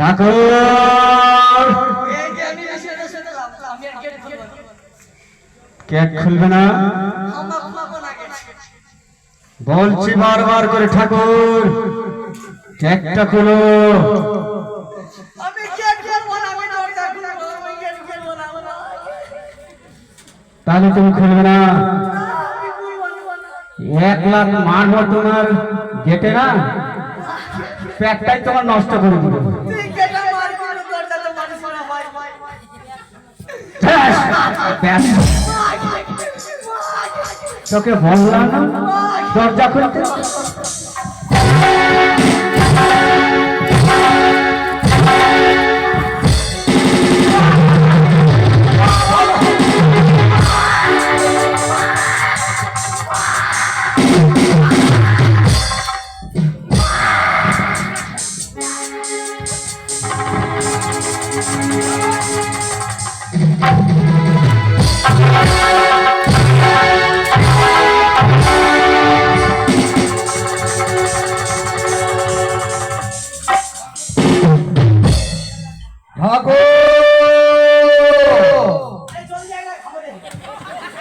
ঠাকুর। Cake খুলবে না? বলছি বারবার করে ঠাকুর কেকটা খুলো। তাহলে তুমি খুলবে না আমি খুলবো না এক লাখ মারবো তোমার গেটে না? প্যাকটাই তোমার নষ্ট করে দিবে ব্যাস, ব্যাস। তোকে বললাম না দরজা খুলতে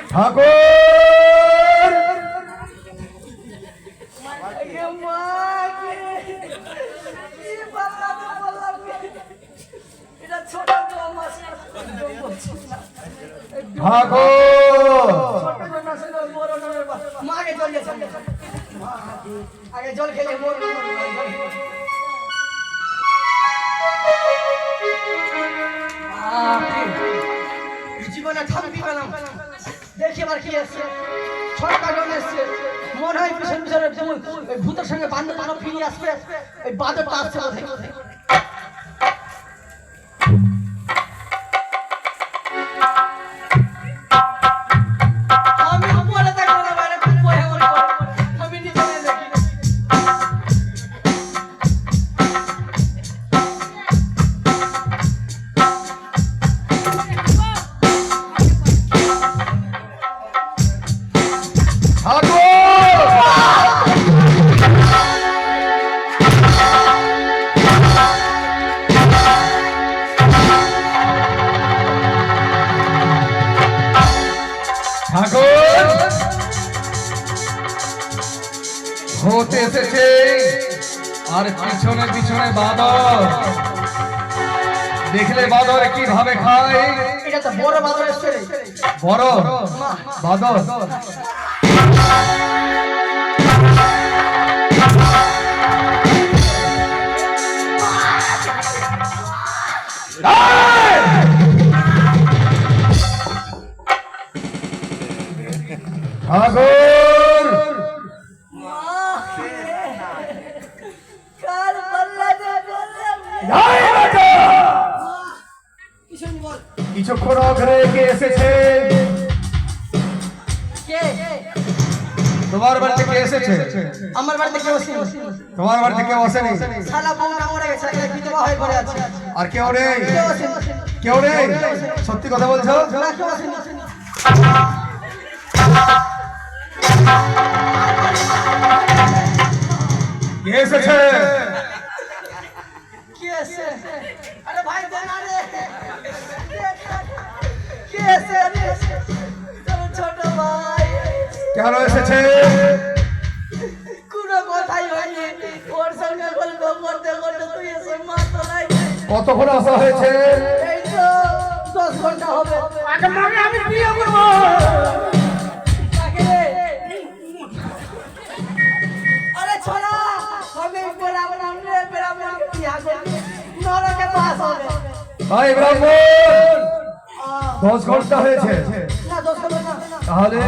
ঠাকুর! পিছনে পিছনে বাদর দেখলে বাদর কীভাবে খায় এটা তো বড় বাদর এসছে বড় বাদর ঠাকুর কিছুক্ষণ কে এসেছে তোমার বাড়িতে এসেছে আমার বাড়িতে কেউ আসেনি তোমার কেউ আর কেউ নেই কেউ নেই সত্যি কথা বলছো কে এসেছে? আরে ভাই দে না রে। কে এসে তোর ছোট ভাই। কেন এসেছে? কোনো কথাই হয়নি। ওর সঙ্গে গল্প করতে করতে তুই এসে মার নাই কতক্ষণ আসা হয়েছে? এই তো দশ ঘণ্টা হবে। আগে আমি বিয়ে করব। ভাই ব্রাহ্মণ! দশ ঘণ্টা হয়েছে। তাহলে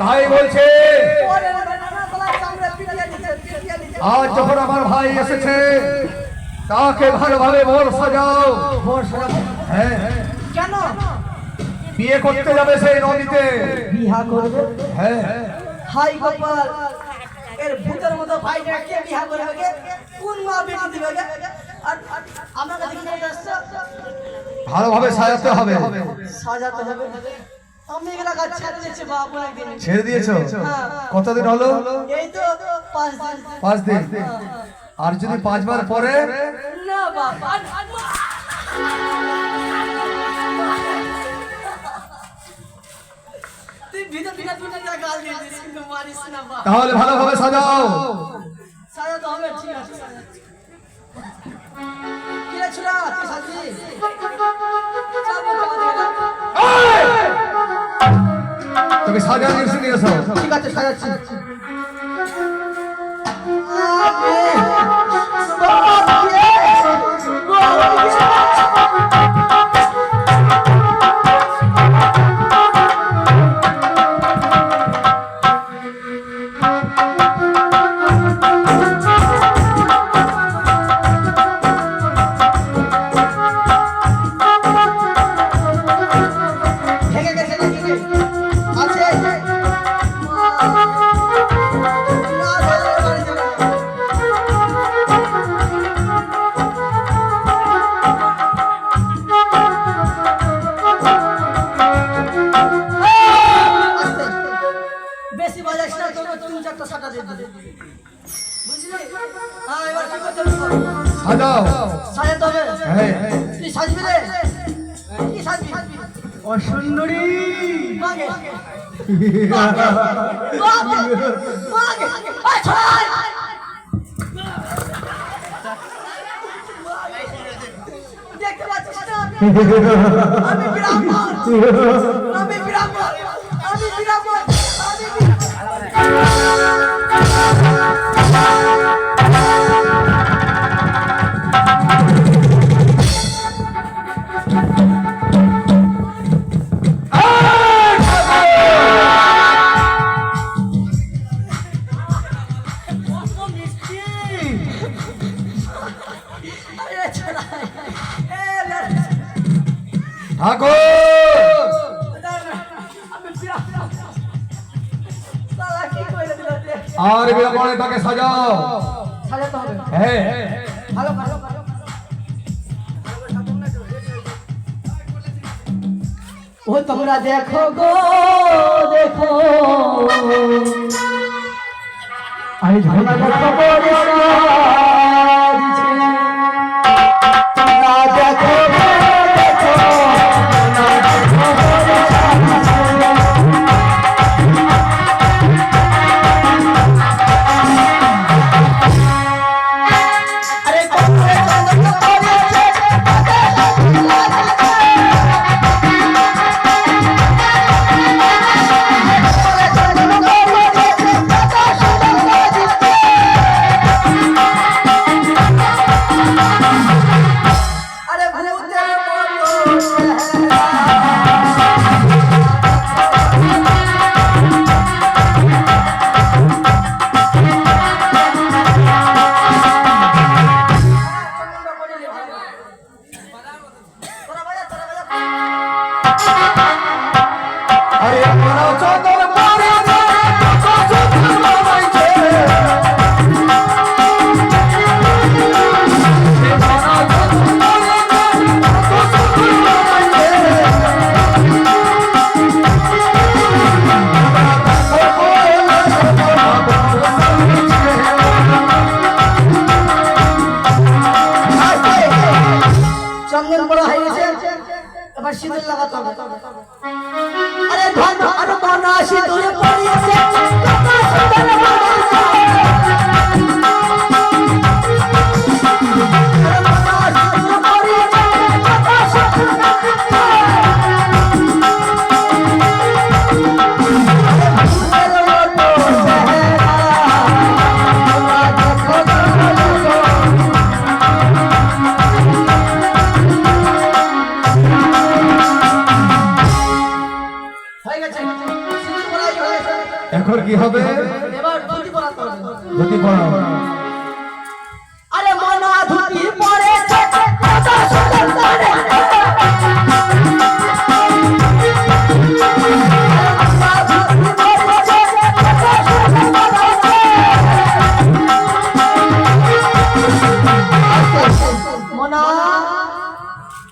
তাই বলছে। আজ যখন আমার ভাই এসেছে তাকে ভালোভাবে বর সাজাও? হ্যাঁ হ্যাঁ। বিয়ে করতে যাবে সেই নদীতে। বিহা করবে? হ্যাঁ। হাই গোপাল এর ভূতের মতো ভাইটা কে বিহা করবে কোন মা বেটি দিবে আর আমার কাছে কি আসছো? ভালোভাবে সাজাতে হবে। সাজাতে হবে। আমি এগুলা কাজ ছেড়ে দিয়েছি বাবু একদিন। ছেড়ে দিয়েছ? হ্যাঁ। কতদিন হলো? এই তো পাঁচ দিন। পাঁচ দিন। আর যদি পাঁচবার পরে? না বাবা। তাহলে ভালোভাবে সাজাও। সাজাতে হবে ঠিক আছে ছোড়া তুই। তুমি সাজা নিয়ে এসো। ঠিক আছে সাজাচ্ছি। বেশি বাজাস না তোকে তিন চারটা সাটা দিয়ে দেবে। হ্যাঁ সাজাও। সাজাতে হবে? হ্যাঁ। তুই সাজবি রে? কি সাজবি? অসুন্দরী মাগে মাগে মাগে আমি ব্রাহ্মণ। আমি ব্রাহ্মণ। আরে বিলম্বনে তাকে সাজাও। হ্যাঁ ভালো ভালো ভালো ও তোমরা দেখো গো দেখো। আমি ঝর্ণা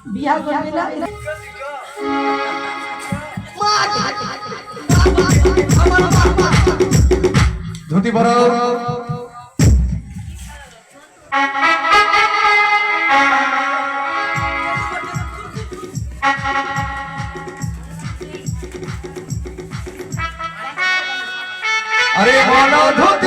বিয়া করবি না? ধুতি পরাও আরে ধুতি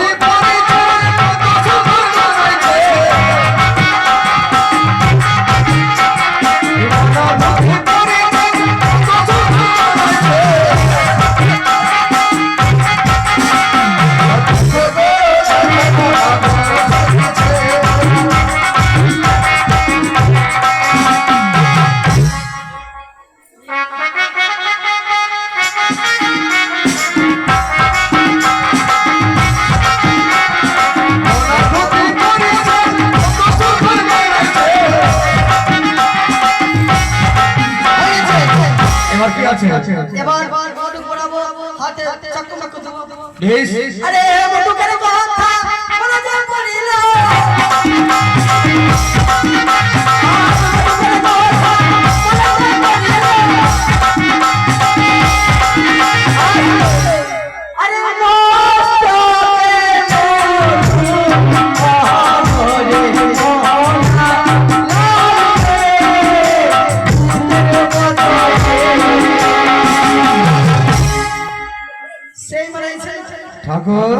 ঠাকুর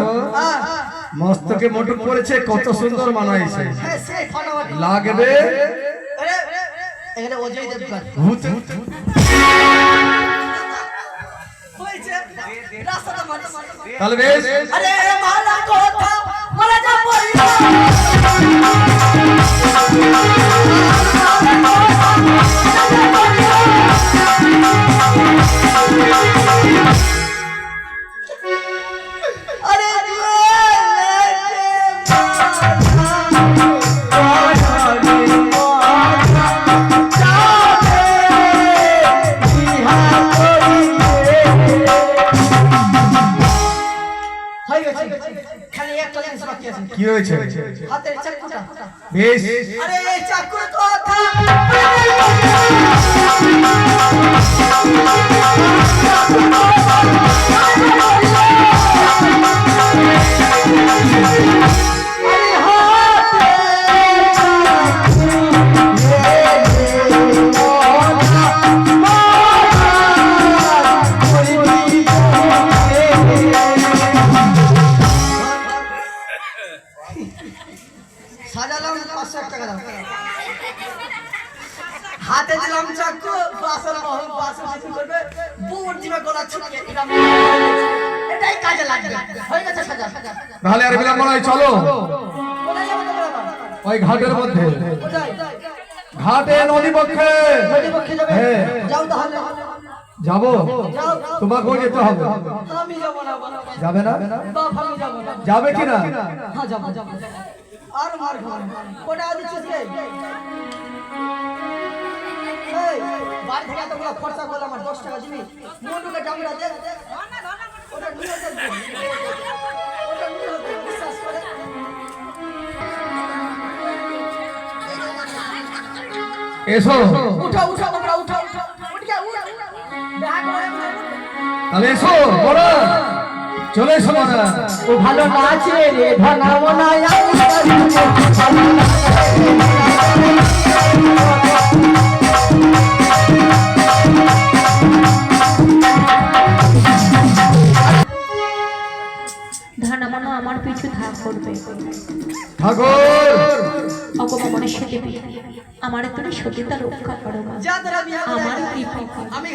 মস্তকে মোটর পড়েছে, কত সুন্দর মানাইছে। লাগবে? তাহলে বেশ। আরে মালা কথা মালা যা পড়িল বেশ আরে এই চাকুর কথা তাহলে আর বিলম্ব নয়, চলো? ওই ঘাটের মধ্যে। ঘাটে, নদী পক্ষে। হ্যাঁ। যাব? তোমাকেও যেতে হবে। যাব না। যাবে কি না হ্যাঁ যাব যাব আর খরচা দশ টাকা দিবি এসো। উঠো উঠো তোমরা উঠো উঠো। তাহলে এসো বড়। চলে এসো ও ভালো নাচে রে ধনা মনা আমার পিছু ধার করবে। ঠাকুর! অপমানের দেবী আমার তুমি সতীতা রক্ষা করো আমার। আমি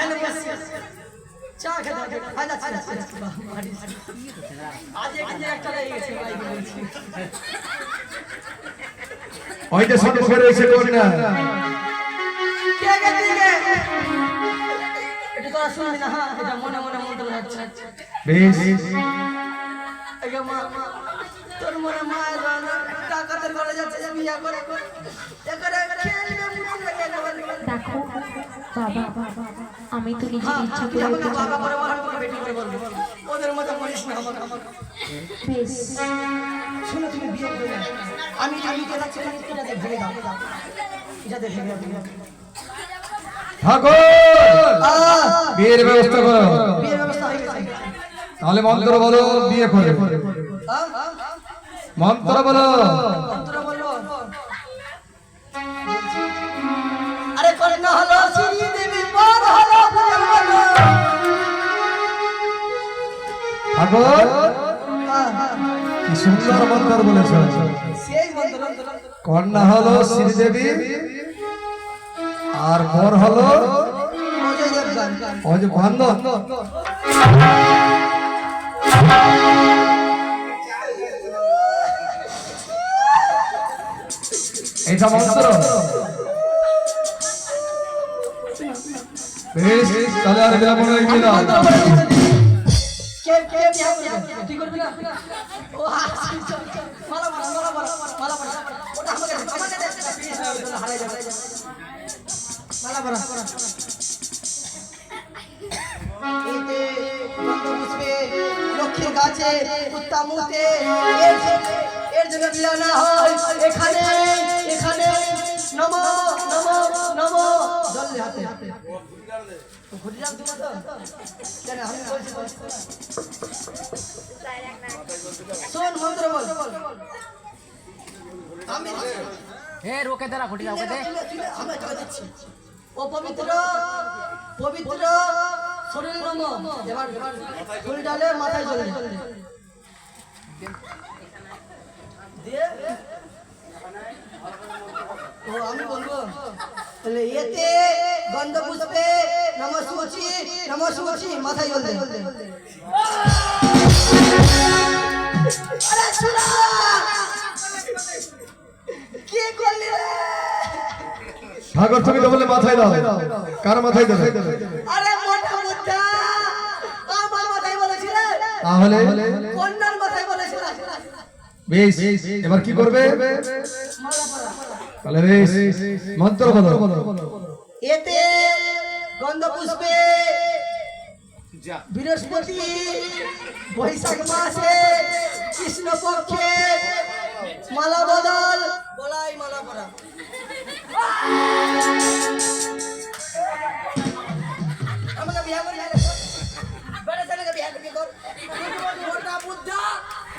রয়েছে কন্যা? এটা না, হ্যাঁ? এটা মনে মনে মন্ত্র হচ্ছে। বেশ। তোর মনে মায়ের যাচ্ছে যে বিয়া করে। দেখো বাবা আমি তো নিজের হ্যাঁ, ইচ্ছা তুই করে আমাকে উঠে বাবা যাব। করে বল, আমি তোকে বেটি করে বলব। ওদের মতো করিস না আমাকে আমাকে বেশ শোনো তুমি বিয়ে করে আমি আমি যেটা ছেলে যেটা ভেঙে দাও যেটা ভেঙে দাও ঠাকুর বিয়ের ব্যবস্থা করো বিয়ের ব্যবস্থা হয়ে গেছে তাহলে মন্ত্র বলো বিয়ে করে। মন্ত্র বলো। আরে কন্যা হলো শ্রী দেবী হলো। ঠাকুর কি সুন্দর মন্ত্র বলেছ। কন্যা হলো শ্রীদেবী আর বর হলো যে বান্ধব এটা মন্ত্র বেশ, তাহলে আর বিলম্ব নেই না কে কে বিয়ে করবে তুই করবি না মালা মালা লক্ষ্মীর গাছে কুত্তা মুতে এর জন্য বিয়া না হয়। এখানে এখানে। নম নম নম। জল হাতে। ঘুরিলাম তুমি তো আমি বলছি বলছি। শোন মন্ত্র বল। আমি এ রোকে দে রাখো ওকে দে। তুলে, তুলে, দিচ্ছি। ও পবিত্র পবিত্র। শরীর নম এবার এবার ফুল ডালে মাথায় জলে দিয়ে ও আমি বলব তাহলে এতে গন্ধ পুষ্পে নম সুচি নম সুচি মাথায় জল দে দাও। কার মাথায় দেবে? আরে তাহলে কন্যার বেশ এবার কি করবে? তাহলে বেশ মন্ত্র বলো। এতে গন্ধ পুষ্পে বৃহস্পতি বৈশাখ মাসে কৃষ্ণ পক্ষে মালা বদল। বলাই মালা পরা। আমাকে বিয়া করে বেড়ে ছেলেকে বিয়া করবি কর মোটা বুদ্ধা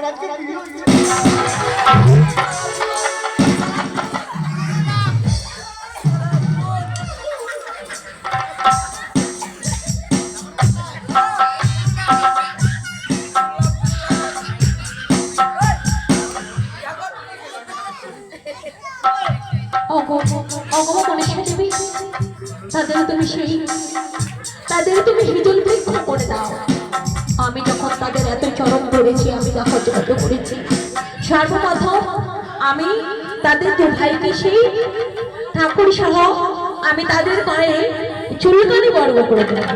আমার আজকে বিয়ে অগো তাদের তুমি? সেই তাদের তুমি হিজল বৃক্ষ করে দাও। আমি যখন তাদের এত চরম করেছি, আমি তা যত করেছি। সর্বপ্রথম আমি তাদের দু ভাইকে সেই ঠাকুর সহ আমি তাদের গায়ে চুলকানি বর্গ করে দেবো।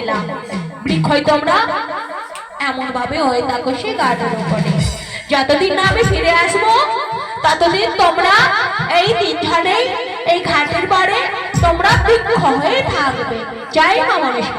পেলাম। বৃক্ষই তোমরা এমন ভাবে হয়ে থাকো সে গার্ডেন উপরে। যতদিন না আমি ফিরে আসব, ততদিন তোমরা এই তিনখানেই এই ঘাটের পারে তোমরা বৃক্ষ হয়ে থাকবে। যাই মা মনুষ্য